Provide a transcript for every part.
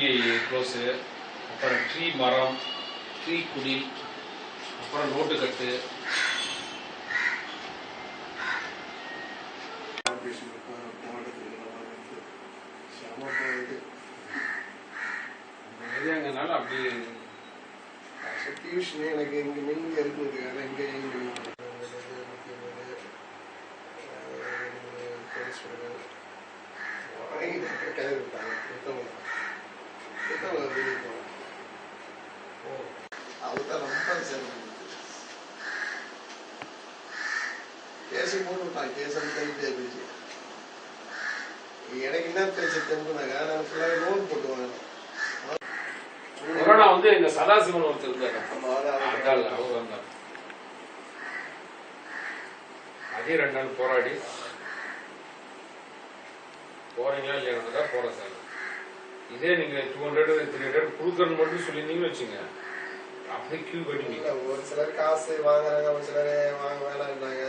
UPI close அப்புறம் tree மரம் tree குடில் அப்புறம் நோட்டு கட்டு. ஆபரேஷன் போராட்டத்துக்கு இருக்கு செம போயிட்டு எதுங்கனால அப்படி டியூஷன் எனக்கு இங்கே மின்ங்க இருக்குது ஆனால் இங்கே இங்கே வாங்கிட்டு விட்டாங்க புத்தகம் புத்தகம் தான் ரொம்ப சிறப்பு கேஸ் போட்டு விட்டான் கேஸ் தள்ளிட்டே போயிடுச்சு எனக்கு என்ன பிரச்சனை தெரிஞ்சுனாக்கா நான் ஃபுல்லாக லோன் போட்டு வாங்கினேன் கொரோனா வந்து எங்க சதாசிவன் ஒருத்தர் இருந்தாரு. ஆமா, அதான் அவர் அதால் அவர் வந்தார். அதே ரெண்டு நாள் போராடி. போறீங்களா இல்லையா போறேன் சார். இதே நீங்க டூ ஹண்ட்ரட் த்ரீ ஹண்ட்ரட் கொடுக்கறன்னு மட்டும் சொல்லியிருந்தீங்கன்னு வச்சுங்க. அப்படியே கியூ கட்டிங்க ஒரு சிலர் காசு வாங்குறாங்க ஒரு சிலர் வாங்க வேணாம்னாங்க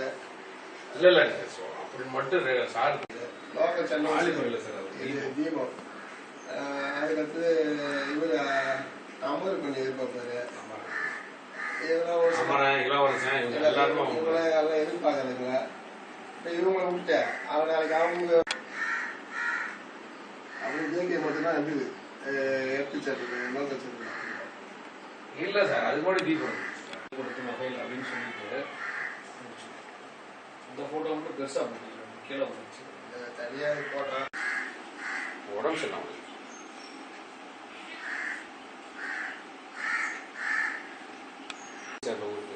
இல்ல இல்ல so அப்படி மட்டும் சார். லோக்கல் சென்னை இல்ல சார் இது தீபம். அதுக்கடுத்து இவர் அமர் கொஞ்சம் எதிர்பார்ப்பாரு. இவங்களாம் எல்லாம் எதிர்பார்க்கறதுங்க இப்போ இவங்களை விட்டுட்டேன். அவன் நாளைக்கு அவங்க ஜிகே மட்டும்தான் இது எப்படி சொல்றது என்ன சொல்றது இல்லை சார் அது கூட தீபம் கொடுத்த மொபைல் அப்படின்னு சொல்லிட்டு இந்த ஃபோட்டோ மட்டும் பெருசாக போட்டு கீழே வந்துச்சு தனியாக போட்டா உடம்பு சொல்லாமல் சார்